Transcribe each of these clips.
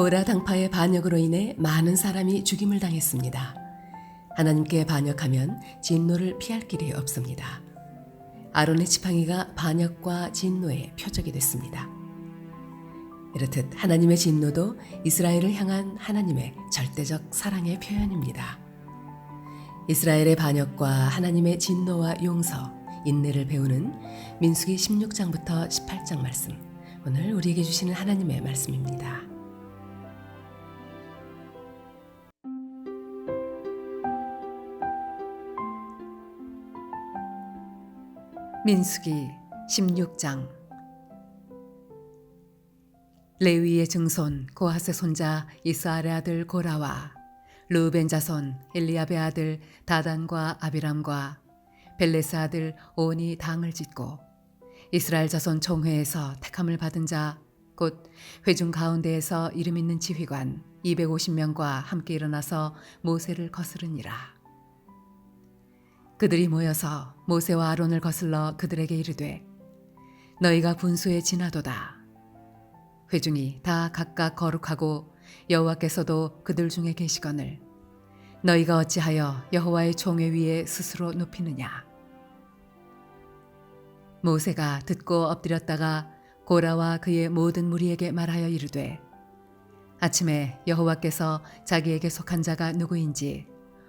고라 당파의 반역으로 인해 많은 사람이 죽임을 당했습니다. 하나님께 반역하면 진노를 피할 길이 없습니다. 아론의 지팡이가 반역과 진노의 표적이 됐습니다. 이렇듯 하나님의 진노도 이스라엘을 향한 하나님의 절대적 사랑의 표현입니다. 이스라엘의 반역과 하나님의 진노와 용서, 인내를 배우는 민수기 16장부터 18장 말씀. 오늘 우리에게 주시는 하나님의 말씀입니다. 민수기 16장. 레위의 증손 고하세 손자 이스아의 아들 고라와 르벤 자손 엘리압의 아들 다단과 아비람과 벨레스 아들 온이 당을 짓고 이스라엘 자손 총회에서 택함을 받은 자 곧 회중 가운데에서 이름 있는 지휘관 250명과 함께 일어나서 모세를 거스르니라 그들이 모여서 모세와 아론을 거슬러 그들에게 이르되 너희가 분수에 지나도다. 회중이 다 각각 거룩하고 여호와께서도 그들 중에 계시거늘 너희가 어찌하여 여호와의 총회 위에 스스로 높이느냐? 모세가 듣고 엎드렸다가 고라와 그의 모든 무리에게 말하여 이르되 아침에 여호와께서 자기에게 속한 자가 누구인지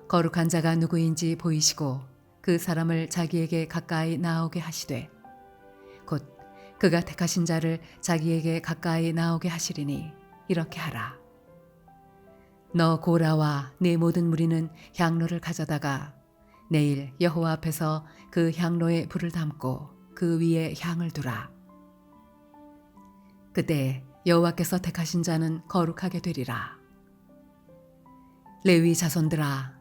거룩한 자가 누구인지 보이시고 그 사람을 자기에게 가까이 나오게 하시되 곧 그가 택하신 자를 자기에게 가까이 나오게 하시리니 이렇게 하라. 너 고라와 네 모든 무리는 향로를 가져다가 내일 여호와 앞에서 그 향로에 불을 담고 그 위에 향을 두라. 그때 여호와께서 택하신 자는 거룩하게 되리라. 레위 자손들아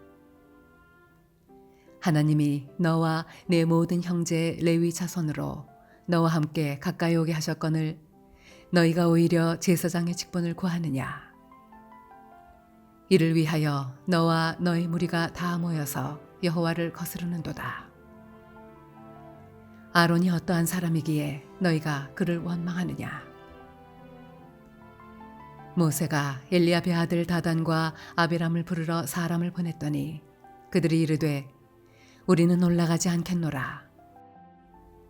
하나님이 너와 내 모든 형제 레위 자손으로 너와 함께 가까이 오게 하셨거늘 너희가 오히려 제사장의 직분을 구하느냐? 이를 위하여 너와 너희 무리가 다 모여서 여호와를 거스르는도다. 아론이 어떠한 사람이기에 너희가 그를 원망하느냐? 모세가 엘리야의 아들 다단과 아비람을 부르러 사람을 보냈더니 그들이 이르되 우리는 올라가지 않겠노라.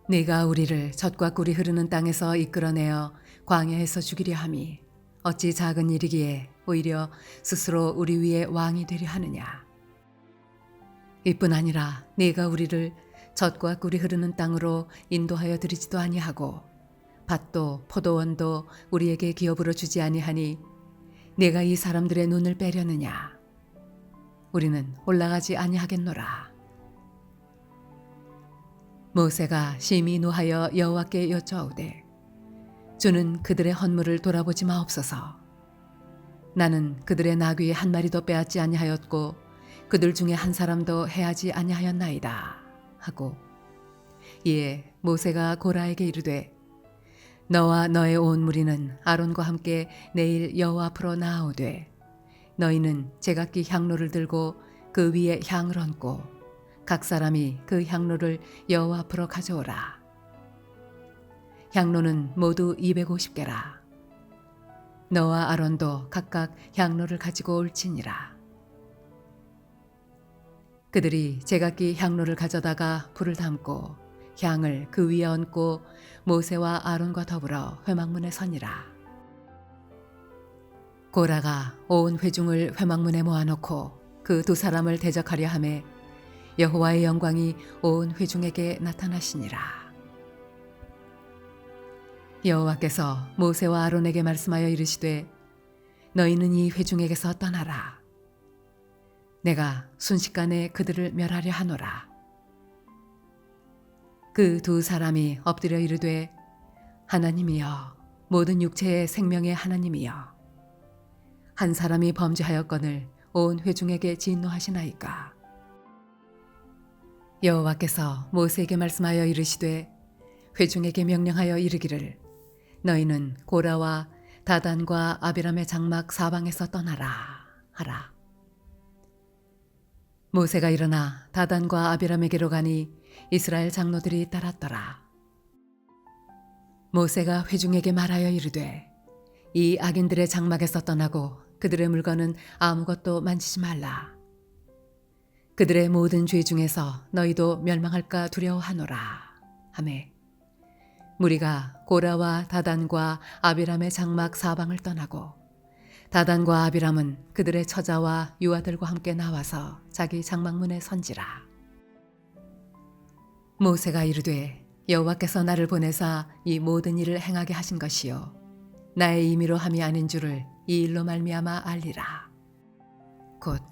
네가 우리를 젖과 꿀이 흐르는 땅에서 이끌어내어 광야에서 죽이려 함이 어찌 작은 일이기에 오히려 스스로 우리 위에 왕이 되려 하느냐. 이뿐 아니라 네가 우리를 젖과 꿀이 흐르는 땅으로 인도하여 드리지도 아니하고 밭도 포도원도 우리에게 기업으로 주지 아니하니 네가 이 사람들의 눈을 빼려느냐. 우리는 올라가지 아니하겠노라. 모세가 심히 노하여 여호와께 여짜오되 주는 그들의 헌물을 돌아보지 마옵소서. 나는 그들의 나귀 한 마리도 빼앗지 아니하였고 그들 중에 한 사람도 해하지 아니하였나이다 하고 이에 모세가 고라에게 이르되 너와 너의 온 무리는 아론과 함께 내일 여호와 앞으로 나아오되 너희는 제각기 향로를 들고 그 위에 향을 얹고 각 사람이 그 향로를 여호와 앞으로 가져오라. 향로는 모두 250개라. 너와 아론도 각각 향로를 가지고 올지니라. 그들이 제각기 향로를 가져다가 불을 담고 향을 그 위에 얹고 모세와 아론과 더불어 회막문에 서니라. 고라가 온 회중을 회막문에 모아놓고 그 두 사람을 대적하려 함에 여호와의 영광이 온 회중에게 나타나시니라. 여호와께서 모세와 아론에게 말씀하여 이르시되 너희는 이 회중에게서 떠나라. 내가 순식간에 그들을 멸하려 하노라. 그 두 사람이 엎드려 이르되 하나님이여 모든 육체의 생명의 하나님이여 한 사람이 범죄하였거늘 온 회중에게 진노하시나이까 여호와께서 모세에게 말씀하여 이르시되 회중에게 명령하여 이르기를 너희는 고라와 다단과 아비람의 장막 사방에서 떠나라 하라. 모세가 일어나 다단과 아비람에게로 가니 이스라엘 장로들이 따랐더라. 모세가 회중에게 말하여 이르되 이 악인들의 장막에서 떠나고 그들의 물건은 아무것도 만지지 말라. 그들의 모든 죄 중에서 너희도 멸망할까 두려워하노라. 하매 무리가 고라와 다단과 아비람의 장막 사방을 떠나고 다단과 아비람은 그들의 처자와 유아들과 함께 나와서 자기 장막문에 선지라. 모세가 이르되 여호와께서 나를 보내사 이 모든 일을 행하게 하신 것이요 나의 임의로 함이 아닌 줄을 이 일로 말미암아 알리라. 곧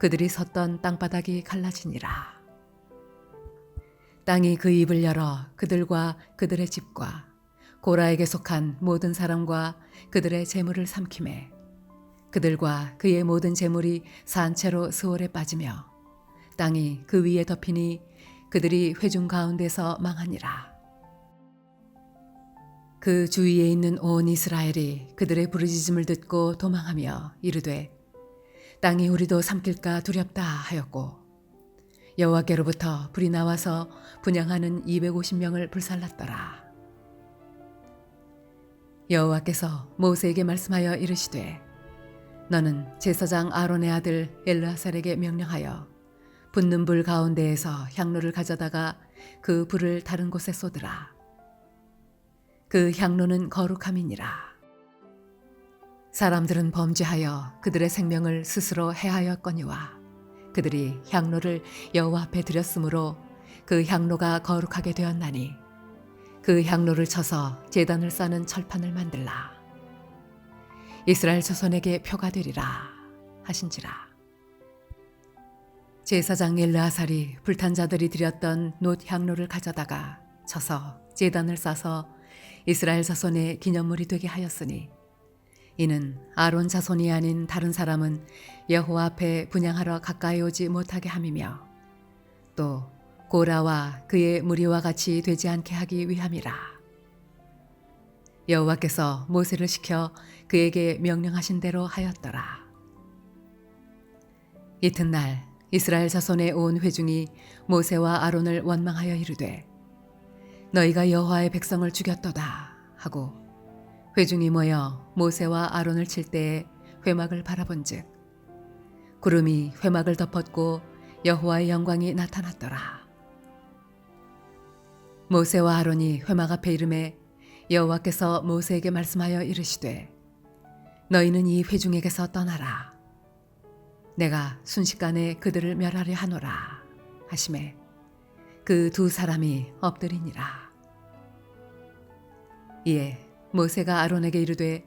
그들이 섰던 땅바닥이 갈라지니라. 땅이 그 입을 열어 그들과 그들의 집과 고라에게 속한 모든 사람과 그들의 재물을 삼킴에 그들과 그의 모든 재물이 산채로 스올에 빠지며 땅이 그 위에 덮이니 그들이 회중 가운데서 망하니라. 그 주위에 있는 온 이스라엘이 그들의 부르짖음을 듣고 도망하며 이르되 땅이 우리도 삼킬까 두렵다 하였고 여호와께로부터 불이 나와서 분양하는 250명을 불살랐더라. 여호와께서 모세에게 말씀하여 이르시되 너는 제사장 아론의 아들 엘르하살에게 명령하여 붙는 불 가운데에서 향로를 가져다가 그 불을 다른 곳에 쏟으라. 그 향로는 거룩함이니라. 사람들은 범죄하여 그들의 생명을 스스로 해하였거니와 그들이 향로를 여호와 앞에 드렸으므로 그 향로가 거룩하게 되었나니 그 향로를 쳐서 제단을 싸는 철판을 만들라. 이스라엘 자손에게 표가 되리라 하신지라. 제사장 엘르아살이 불탄 자들이 드렸던 놋 향로를 가져다가 쳐서 제단을 싸서 이스라엘 자손의 기념물이 되게 하였으니 이는 아론 자손이 아닌 다른 사람은 여호와 앞에 분양하러 가까이 오지 못하게 함이며 또 고라와 그의 무리와 같이 되지 않게 하기 위함이라. 여호와께서 모세를 시켜 그에게 명령하신 대로 하였더라. 이튿날 이스라엘 자손의 온 회중이 모세와 아론을 원망하여 이르되 너희가 여호와의 백성을 죽였도다 하고 회중이 모여 모세와 아론을 칠 때에 회막을 바라본즉 구름이 회막을 덮었고 여호와의 영광이 나타났더라. 모세와 아론이 회막 앞에 이름에 여호와께서 모세에게 말씀하여 이르시되 너희는 이 회중에게서 떠나라. 내가 순식간에 그들을 멸하려 하노라 하심에 그 두 사람이 엎드리니라. 이에 모세가 아론에게 이르되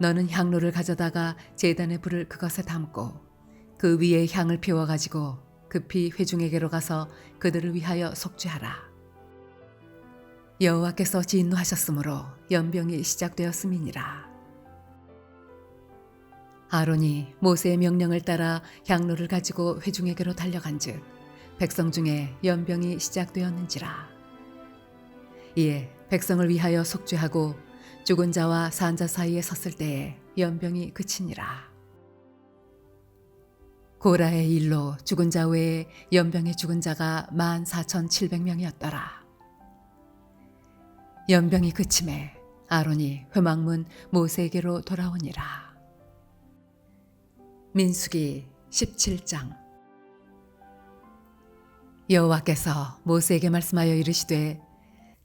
너는 향로를 가져다가 제단의 불을 그것에 담고 그 위에 향을 피워 가지고 급히 회중에게로 가서 그들을 위하여 속죄하라. 여호와께서 진노하셨으므로 연병이 시작되었음이니라. 아론이 모세의 명령을 따라 향로를 가지고 회중에게로 달려간즉 백성 중에 연병이 시작되었는지라. 이에 백성을 위하여 속죄하고 죽은 자와 산자 사이에 섰을 때에 연병이 그치니라. 고라의 일로 죽은 자 외에 연병에 죽은 자가 만 사천 칠백 명이었더라. 연병이 그침에 아론이 회막문 모세에게로 돌아오니라. 민수기 17장 여호와께서 모세에게 말씀하여 이르시되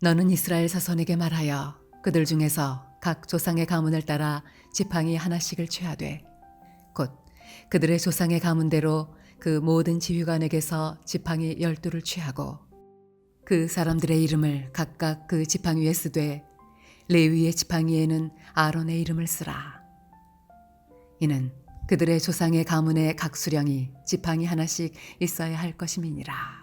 너는 이스라엘 자손에게 말하여 그들 중에서 각 조상의 가문을 따라 지팡이 하나씩을 취하되 곧 그들의 조상의 가문대로 그 모든 지휘관에게서 지팡이 열두를 취하고 그 사람들의 이름을 각각 그 지팡이에 쓰되 레위의 지팡이에는 아론의 이름을 쓰라. 이는 그들의 조상의 가문의 각 수령이 지팡이 하나씩 있어야 할 것임이니라.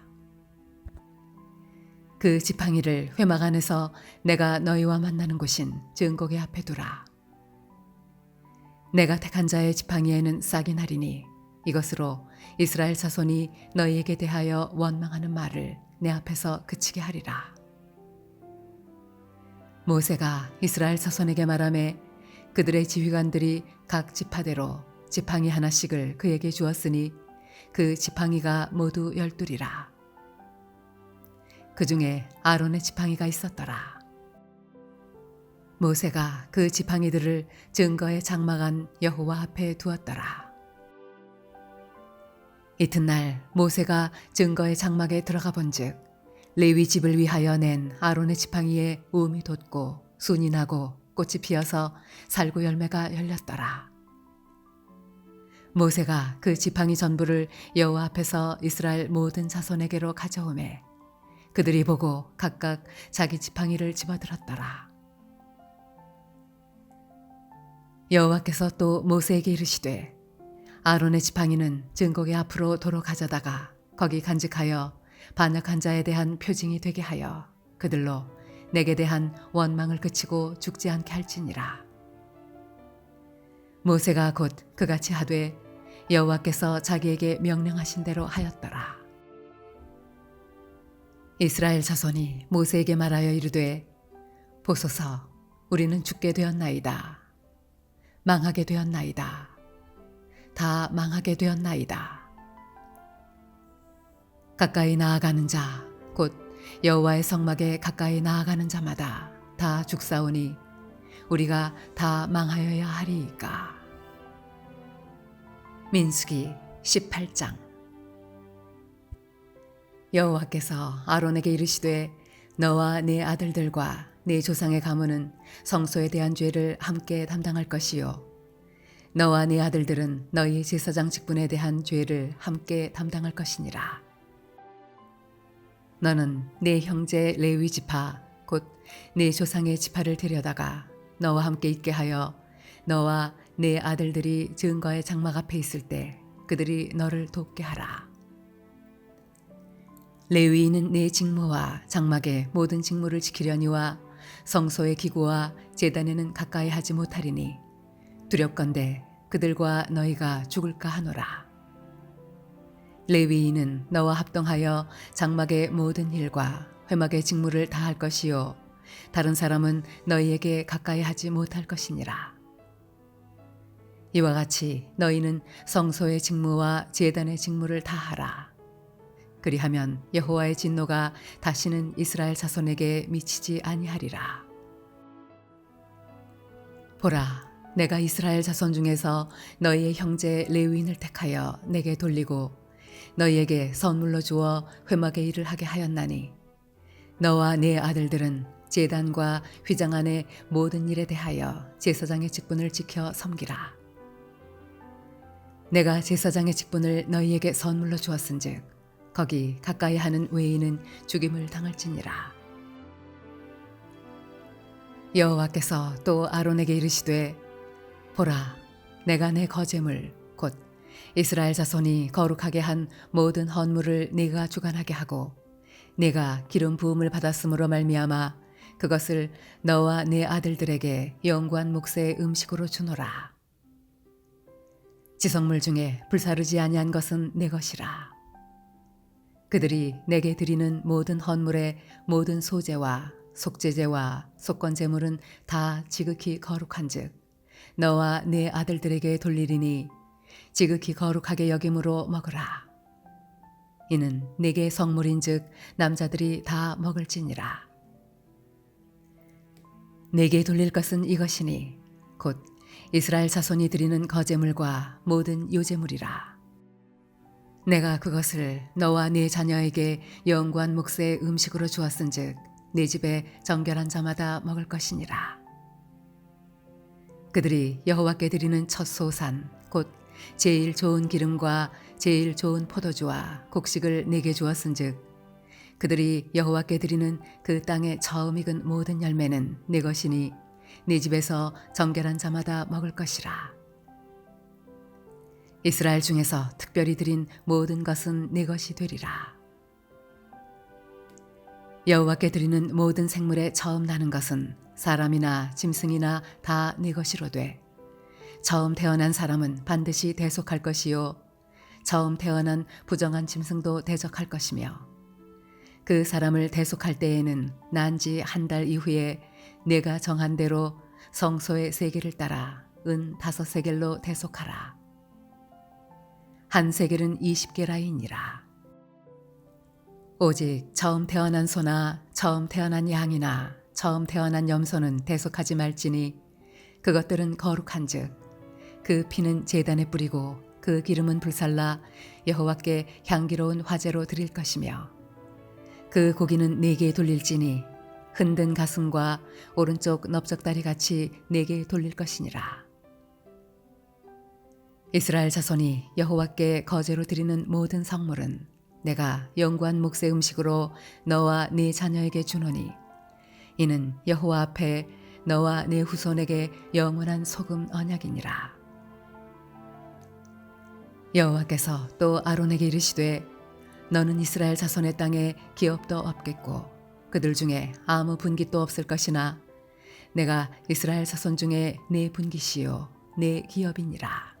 그 지팡이를 회막 안에서 내가 너희와 만나는 곳인 증거계 앞에 두라. 내가 택한 자의 지팡이에는 싹이 나리니 이것으로 이스라엘 자손이 너희에게 대하여 원망하는 말을 내 앞에서 그치게 하리라. 모세가 이스라엘 자손에게 말하매 그들의 지휘관들이 각 지파대로 지팡이 하나씩을 그에게 주었으니 그 지팡이가 모두 열둘이라. 그 중에 아론의 지팡이가 있었더라. 모세가 그 지팡이들을 증거에 장막한 여호와 앞에 두었더라. 이튿날 모세가 증거의 장막에 들어가 본즉 레위 집을 위하여 낸 아론의 지팡이에 우음이 돋고 순이 나고 꽃이 피어서 살구 열매가 열렸더라. 모세가 그 지팡이 전부를 여호와 앞에서 이스라엘 모든 자손에게로 가져오매 그들이 보고 각각 자기 지팡이를 집어들었더라. 여호와께서 또 모세에게 이르시되 아론의 지팡이는 증거계 앞으로 도로 가져다가 거기 간직하여 반역한 자에 대한 표징이 되게 하여 그들로 내게 대한 원망을 그치고 죽지 않게 할지니라. 모세가 곧 그같이 하되 여호와께서 자기에게 명령하신 대로 하였더라. 이스라엘 자손이 모세에게 말하여 이르되 보소서 우리는 죽게 되었나이다. 망하게 되었나이다. 다 망하게 되었나이다. 가까이 나아가는 자, 곧 여호와의 성막에 가까이 나아가는 자마다 다 죽사오니 우리가 다 망하여야 하리이까. 민수기 18장 여호와께서 아론에게 이르시되 너와 네 아들들과 네 조상의 가문은 성소에 대한 죄를 함께 담당할 것이요 너와 네 아들들은 너희 제사장 직분에 대한 죄를 함께 담당할 것이니라 너는 네 형제 레위 지파 곧 네 조상의 지파를 데려다가 너와 함께 있게 하여 너와 네 아들들이 증거의 장막 앞에 있을 때 그들이 너를 돕게 하라. 레위인은 내 직무와 장막의 모든 직무를 지키려니와 성소의 기구와 제단에는 가까이 하지 못하리니 두렵건대 그들과 너희가 죽을까 하노라. 레위인은 너와 합동하여 장막의 모든 일과 회막의 직무를 다 할 것이요 다른 사람은 너희에게 가까이 하지 못할 것이니라. 이와 같이 너희는 성소의 직무와 제단의 직무를 다 하라. 그리하면 여호와의 진노가 다시는 이스라엘 자손에게 미치지 아니하리라. 보라, 내가 이스라엘 자손 중에서 너희의 형제 레위인을 택하여 내게 돌리고 너희에게 선물로 주어 회막의 일을 하게 하였나니 너와 네 아들들은 제단과 휘장 안의 모든 일에 대하여 제사장의 직분을 지켜 섬기라. 내가 제사장의 직분을 너희에게 선물로 주었은즉 거기 가까이 하는 외인은 죽임을 당할지니라. 여호와께서 또 아론에게 이르시되 보라 내가 내 거제물 곧 이스라엘 자손이 거룩하게 한 모든 헌물을 네가 주관하게 하고 네가 기름 부음을 받았으므로 말미암아 그것을 너와 네 아들들에게 영구한 몫의 음식으로 주노라. 지성물 중에 불사르지 아니한 것은 내 것이라. 그들이 내게 드리는 모든 헌물의 모든 소재와 속죄제와 속건제물은 다 지극히 거룩한즉 너와 네 아들들에게 돌리리니 지극히 거룩하게 여김으로 먹으라. 이는 내게 성물인즉 남자들이 다 먹을지니라. 내게 돌릴 것은 이것이니 곧 이스라엘 자손이 드리는 거제물과 모든 요제물이라. 내가 그것을 너와 네 자녀에게 영구한 몫의 음식으로 주었은즉 네 집에 정결한 자마다 먹을 것이니라. 그들이 여호와께 드리는 첫 소산 곧 제일 좋은 기름과 제일 좋은 포도주와 곡식을 내게 주었은즉 그들이 여호와께 드리는 그 땅에 처음 익은 모든 열매는 내 것이니 네 집에서 정결한 자마다 먹을 것이라. 이스라엘 중에서 특별히 드린 모든 것은 내 것이 되리라. 여호와께 드리는 모든 생물에 처음 나는 것은 사람이나 짐승이나 다 내 것이로 돼. 처음 태어난 사람은 반드시 대속할 것이요. 처음 태어난 부정한 짐승도 대적할 것이며 그 사람을 대속할 때에는 난지 한 달 이후에 내가 정한 대로 성소의 세계를 따라 은 다섯 세겔로 대속하라. 한 세겔은 20개라이니라. 오직 처음 태어난 소나 처음 태어난 양이나 처음 태어난 염소는 대속하지 말지니 그것들은 거룩한즉 그 피는 제단에 뿌리고 그 기름은 불살라 여호와께 향기로운 화제로 드릴 것이며 그 고기는 네게 돌릴지니 흔든 가슴과 오른쪽 넓적다리 같이 네게 돌릴 것이니라. 이스라엘 자손이 여호와께 거제로 드리는 모든 성물은 내가 영구한 몫의 음식으로 너와 네 자녀에게 주노니 이는 여호와 앞에 너와 네 후손에게 영원한 소금 언약이니라. 여호와께서 또 아론에게 이르시되 너는 이스라엘 자손의 땅에 기업도 없겠고 그들 중에 아무 분깃도 없을 것이나 내가 이스라엘 자손 중에 내 분깃이요 내 기업이니라.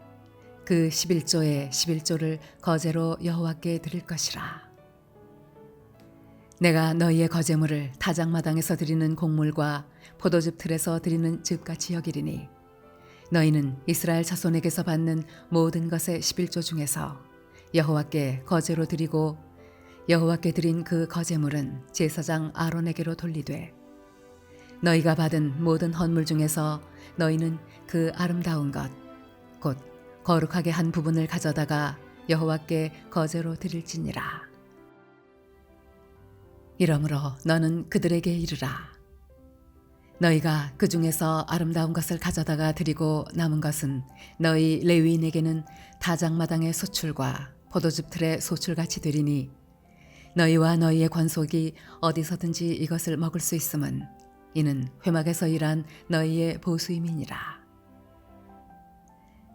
그 11조의 11조를 거제로 여호와께 드릴 것이라. 내가 너희의 거제물을 타작마당에서 드리는 곡물과 포도즙 틀에서 드리는 즙같이 여기리니 너희는 이스라엘 자손에게서 받는 모든 것의 11조 중에서 여호와께 거제로 드리고 여호와께 드린 그 거제물은 제사장 아론에게로 돌리되 너희가 받은 모든 헌물 중에서 너희는 그 아름다운 것 곧 거룩하게 한 부분을 가져다가 여호와께 거제로 드릴지니라 이러므로 너는 그들에게 이르라 너희가 그 중에서 아름다운 것을 가져다가 드리고 남은 것은 너희 레위인에게는 다장마당의 소출과 포도즙 틀의 소출같이 되리니 너희와 너희의 관속이 어디서든지 이것을 먹을 수 있음은 이는 회막에서 일한 너희의 보수임이니라.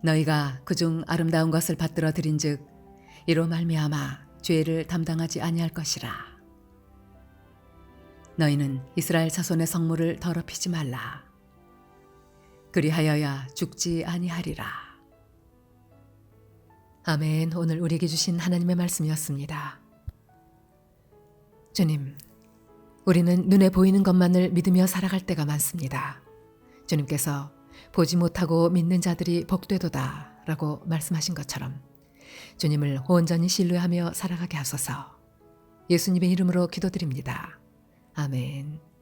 너희가 그중 아름다운 것을 받들어 드린즉 이로 말미암아 죄를 담당하지 아니할 것이라. 너희는 이스라엘 자손의 성물을 더럽히지 말라. 그리하여야 죽지 아니하리라. 아멘. 오늘 우리에게 주신 하나님의 말씀이었습니다. 주님, 우리는 눈에 보이는 것만을 믿으며 살아갈 때가 많습니다. 주님께서 보지 못하고 믿는 자들이 복되도다 라고 말씀하신 것처럼 주님을 온전히 신뢰하며 살아가게 하소서 예수님의 이름으로 기도드립니다. 아멘.